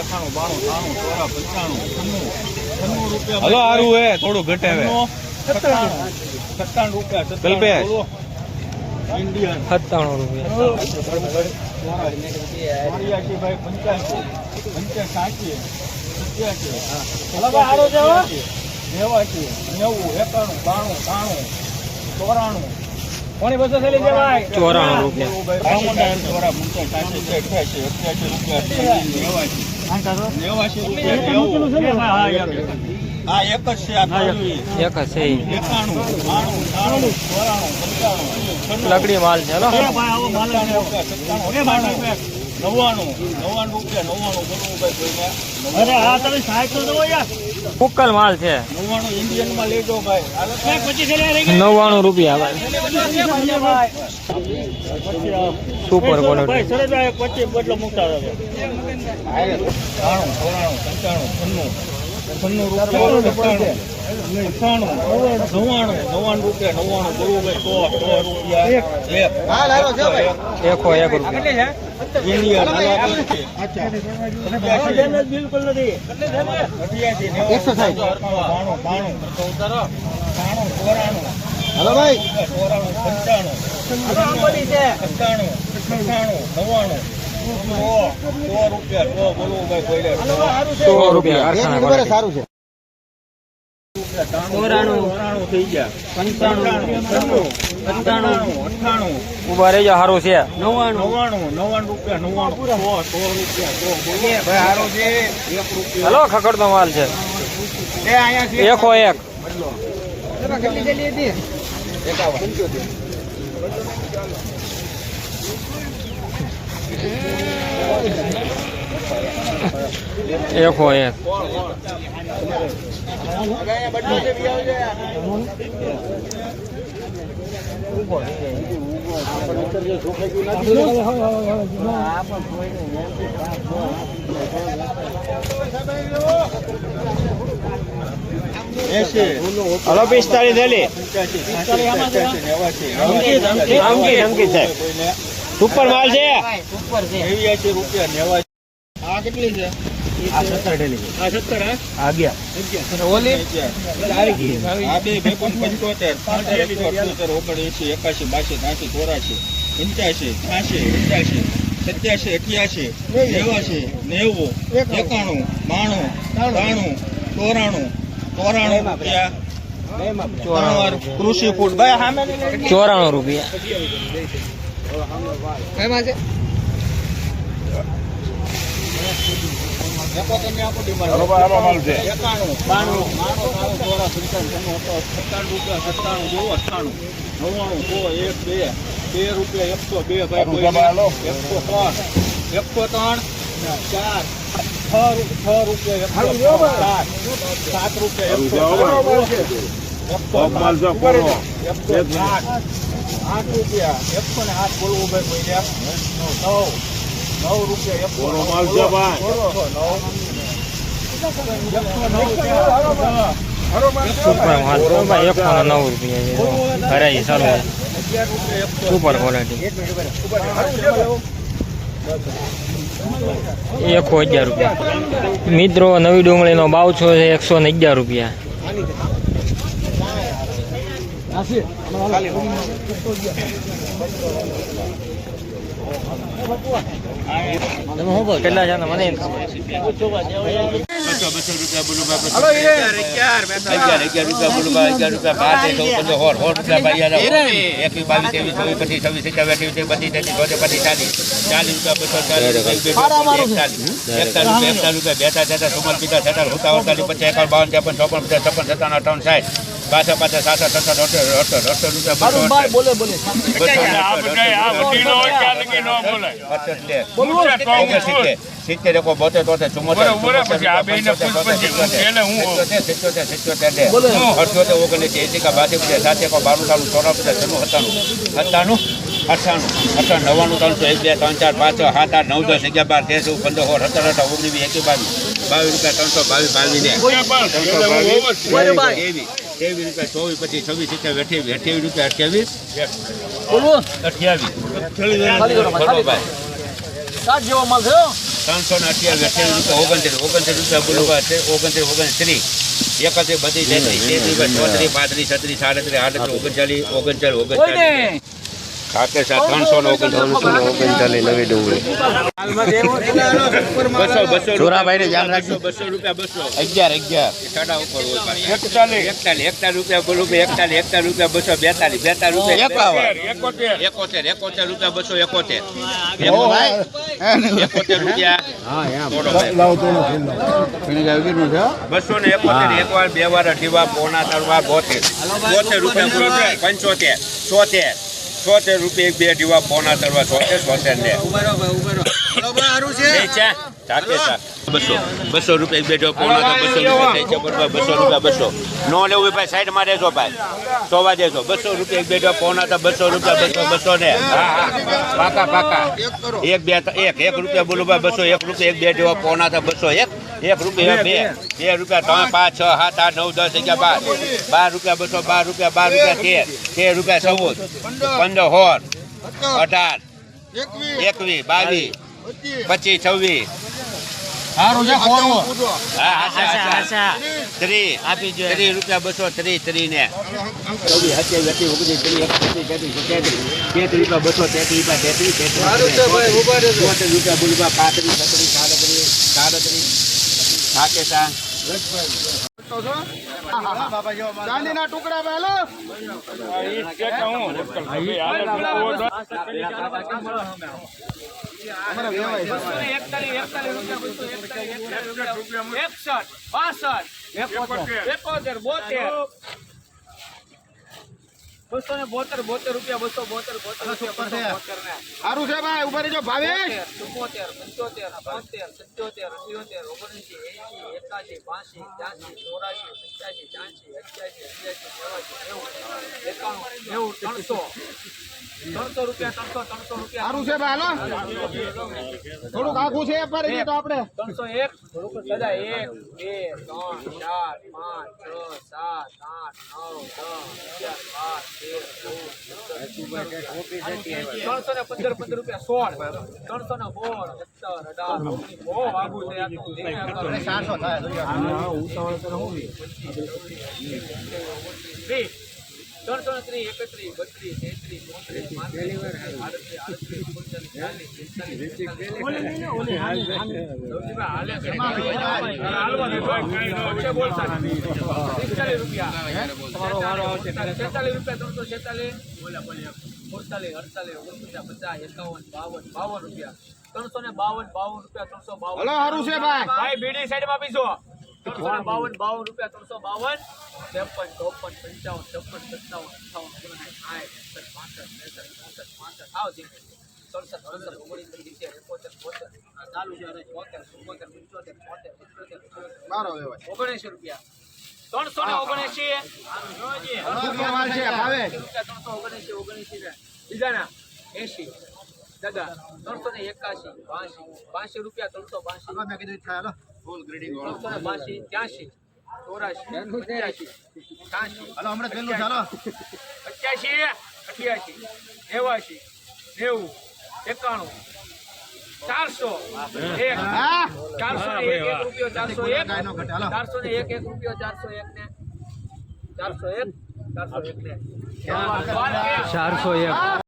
એકાણું બાણું ત્રાણું ચોરા પંચાણું છન્નું છન્નું રૂપિયા હલો હારું હે થોડું ઘટે હવે. સત્તાણું સત્તાણું રૂપિયા સત્તાણું. ઇન્ડિયન. સત્તાણું રૂપિયા. પંચ્યાસી પંચ્યાસી સત્યાસી નેવાસી નેવું એકાણું બાણું ત્રાણું ચોરાણું. કોની બસો થયેલી છે ભાઈ? ચોરાણું રૂપિયા. ચોરા પંચ્યાસી અઠ્યાસી અઠ્યાસી રૂપિયા નેવાસી નેવાસી. રૂપિયા હા એક જ છે એક જ છે. લકડી માલ છે નવ્વાણું નવ્વાણું રૂપિયા નવ્વાણું અરે હા તમે સાહેબ તો યાર કુકલ માલ છે. નવ્વાણું ઇન્ડિયનમાં લેજો ભાઈ. નવ્વાણું રૂપિયા ભાઈ. સુપર ક્વોલિટી એક. એકો રૂપિયા. બિલકુલ નથી. બાણું બાણું. બાણું ચોરાણું. હલો ભાઈ. સો રૂપિયા સારું બોલવું ચોરાણું રહી ઊભા રહેજો સારું છે. હલો ખકડતો માલ છે. એ અહીંયા છે. એકો એક. એકો એક હલો પિસ્તાળીસ થેલી. ધમકી ધમકી સાહેબ સુપર માલ છે રૂપિયા નેવા આ કેટલી છે? આ સત્તર થેલી આ સત્તર આ ગયા આ બે બે પણ પંચોતેર અઠ્યોતેર ઓગણએંસી એકાશી બાસી ત્યાંસી ચોરાશી પંચ્યાસી છ્યાસી પંચ્યાસી સત્યાસી અઠ્યાસી નેવાસી નેવું એકાણું. બાણું ત્રાણું. ચોરાણું ચોરાણું રૂપિયા. કૃષિ ફૂડ. ભાઈ સામે ચોરાણું રૂપિયા. એકાણું બાણું બાણું ચોરા પંચાણું સત્તાણું રૂપિયા સત્તાણું જેવું અઠ્ઠાણું. નવ્વાણું સો એક બે બે રૂપિયા એકસો બે ભાઈ એકસો ત્રણ એકસો ત્રણ ચાર છ રૂપિયા સાત રૂપિયા એકસો આઠ. રૂપિયા. એકસો ને આઠ બોલવું ભાઈ નવ નવ રૂપિયા એકસો નવ રૂપિયા છે. ભરાઈ સુપર ક્વોલિટી એકસો અગિયાર રૂપિયા. મિત્રો નવી ડુંગળીનો ભાવ છો છે? એકસો ને અગિયાર રૂપિયા. કેટલા છે મને બેતા તેતા ચુમ્માલીસ પિતા છેતાલીસ હોતા અડતાલીસ પચાસ એકાવન બાવન ત્રેપન ચોપન પચાસ છપ્પન સત્તાવન અઠાવન સાઠ પાછા પાછા સાત અઠ અઠ અઠ અઠ અઠ રૂપિયા. બોલે. સિત્તેર સિત્તેર એકો બોતેર તોતેર ચુમ્મોતેર સિત્તોતેર સિત્તોતેર અઠ્યોતેર ઓગણીસ એસી કા બાસી પચાસ સાત એકો બારું તાણું ચોરા પચાસ છન્નું સત્તાણું. સત્તાણું? અઠ્ઠાણું. અઠ્ઠાણું નવ્વાણું ત્રણસો એક બે ત્રણ ચાર પાંચ છ સાત આઠ નવ દસ અગિયાર બાર તેર ચૌદ પંદર સોળ સત્તર અઢાર ઓગણીસ એકવીસ બાવીસ. બાવીસ રૂપિયા ત્રણસો બાવીસ બાવીસ ને ત્રણસો બાવીસ. ત્રેવીસ રૂપિયા ચોવીસ પછી છવ્વીસ સિત્તેર અઠ્યાવીસ અઠ્યાવીસ રૂપિયા અઠ્યાવીસ. ત્રણસો ને અઠ્યાવીસ અઠ્યાવીસ રૂપિયા ઓગણત્રીસ ઓગણત્રીસ રૂપિયા બોલું ઓગણત્રીસ ઓગણત્રીસ. એકત્રીસ બધી તેત્રીસ તેત્રીસ પાંત્રીસ છત્રીસ સાડત્રીસ આડત્રીસ ઓગણચાલીસ ઓગણચાલીસ ઓગણચાલીસ. ખાતે સાત ત્રણસો ને ઓગણચાલીસ ઓગણચાલીસ નવી ડુંગળી. બસો બસો ચોરાભાઈને ધ્યાન રાખજો. બસો રૂપિયા બસો. અગિયાર અગિયાર. સાડા ઉપર હોય પાછી. એકતાલીસ. એકતાલીસ રૂપિયા બોલું એકતાલીસ એકતાલીસ રૂપિયા બસો બેતાલીસ બેતાલીસ રૂપિયા. એકોતેર એકોતેર રૂપિયા બસો એકોતેર. એકોતેર રૂપિયા. બસો ને એકોતેર એક વાર બે વાર અઢી વાર પોણા ત્રણ વાર બોતેર. બોતેર રૂપિયા પંચોતેર. છોતેર છોતેર રૂપિયા એક બે અઢી વાર પોણા ત્રણ વાર ને. છોતેર ને સારું ચા. ચાકે ચા બસો. બસો રૂપિયા એક બે અઢી વાર પોણા બસો રૂપિયા થઈ છે બરોબર? બસો રૂપિયા બસો. નો લેવું ભાઈ સાઈડમાં રહેજો ભાઈ. સોવા દેજો બસો રૂપિયા એક બે અઢી વાર પોણા ત્રણ બસો રૂપિયા બસો બસો ને. હા હા. પાકા પાકા. એક બે એક એક રૂપિયા બોલું ભાઈ બસો એક રૂપિયા એક બે વાર પોણા ત્રણ બસો એક. એક રૂપિયા બે બે. રૂપિયા ત્રણ પાંચ છ સાત આઠ નવ દસ અગિયાર બાર. બાર રૂપિયા બસો બાર રૂપિયા બાર રૂપિયા તેર. તેર રૂપિયા ચૌદ. પંદર સોળ અઢાર. એકવીસ. બાવીસ. પચીસ છવ્વીસ. સારું છે ખોરવું હા આશા આશા ત્રીસ ત્રી. રૂપિયા બસો ત્રી ત્રી ને. ચોવીસ સત્યાવીસ અઠ્યાવીસ ઓગણીસ ત્રીસ એકત્રીસ તેત્રીસ તેત્રીસ તેત્રીસ રૂપિયા બસો તેત્રીસ રૂપિયા તેત્રીસ તેત્રીસ ચોતેર રૂપિયા બોલવા પાંત્રીસ છત્રીસ સાડત્રીસ સાડત્રીસ સાકે સા ચાંદીના ટુકડા પહેલો એકસઠ બાસઠ એકોતેર બોતેર. બસો ને બોતેર બોતેર રૂપિયા બસો બોતેર બોતેર રૂપિયા સારું છે ભાઈ ઊભા રહેજો ભાવેશ. ચુમ્મોતેર પંચોતેર બોતેર સત્યોતેર અઠ્યોતેર ઓગણસી એસી એકાસી બાસી ત્યાસી ચોરાસી પંચ્યાસી ત્યાસી અઠ્યાસી અઠ્યાસી નેવાસી નેવું એકાણું નેવું ત્રણસો. ત્રણસો રૂપિયા ત્રણસો ત્રણસો રૂપિયા. સારું છે ભાઈ હાલો. થોડુંક આખું છે તો આપણે. ત્રણસો એક. દાદા એક બે ત્રણ ચાર પાંચ છ સાત આઠ નવ દસ અગિયાર બાર ત્રણસો ને પંદર પંદર રૂપિયા સોળ ત્રણસો ને સોળ સત્તર અઢાર કરો. ત્રીસ ત્રણસો ત્રીસ એકત્રીસ બત્રીસ તેત્રીસ ચોત્રીસ છેતાલીસ રૂપિયા છેતાલીસ સુડતાલીસ અડતાલીસ ઓગણપચાસ પચાસ એકાવન બાવન બાવન રૂપિયા ત્રણસો ને બાવન. બાવન રૂપિયા ત્રણસો બાવન સારું છે ભાઈ. ભાઈ બીડી સાઈડમાં બીજો ત્રણસો બાવન બાવન રૂપિયા ત્રણસો બાવન ત્રેપન ચોપન પંચાવન છપ્પન સત્તાવન અઠાવન ઓગણસાઠ સાઠ સત્તર પાંસઠ ત્રેસઠ ચોસઠ પાંસઠ આવ ધીમે સડસઠ અડસઠ ઓગણીસ સિત્તેર એકોતેર બોતેર ચાલુ છે હવે બોતેર ચુમ્મોતેર પંચોતેર મારો રૂપિયા. ત્રણસો ને રૂપિયા ત્રણસો ને. બીજાના એંસી દાદા ત્રણસો ને એકાશી બાસી બાસી રૂપિયા ત્રણસો બાસી ત્રણસો ને બાસી ત્યાસી ચોરાશી પંચ્યાસી છ્યાસી હાલો હમણાં પેલું ચાલો. પચ્યાસી અઠ્યાસી નેવાસી નેવું એકાણું ચારસો એક. હા. ચારસો ને એક એક રૂપિયો ચારસો એક. કાંઈ નો ઘટે, હાલો. ચારસો ને એક એક રૂપિયો ચારસો એક ને. ચારસો એક ચારસો એક ને. ચારસો એક.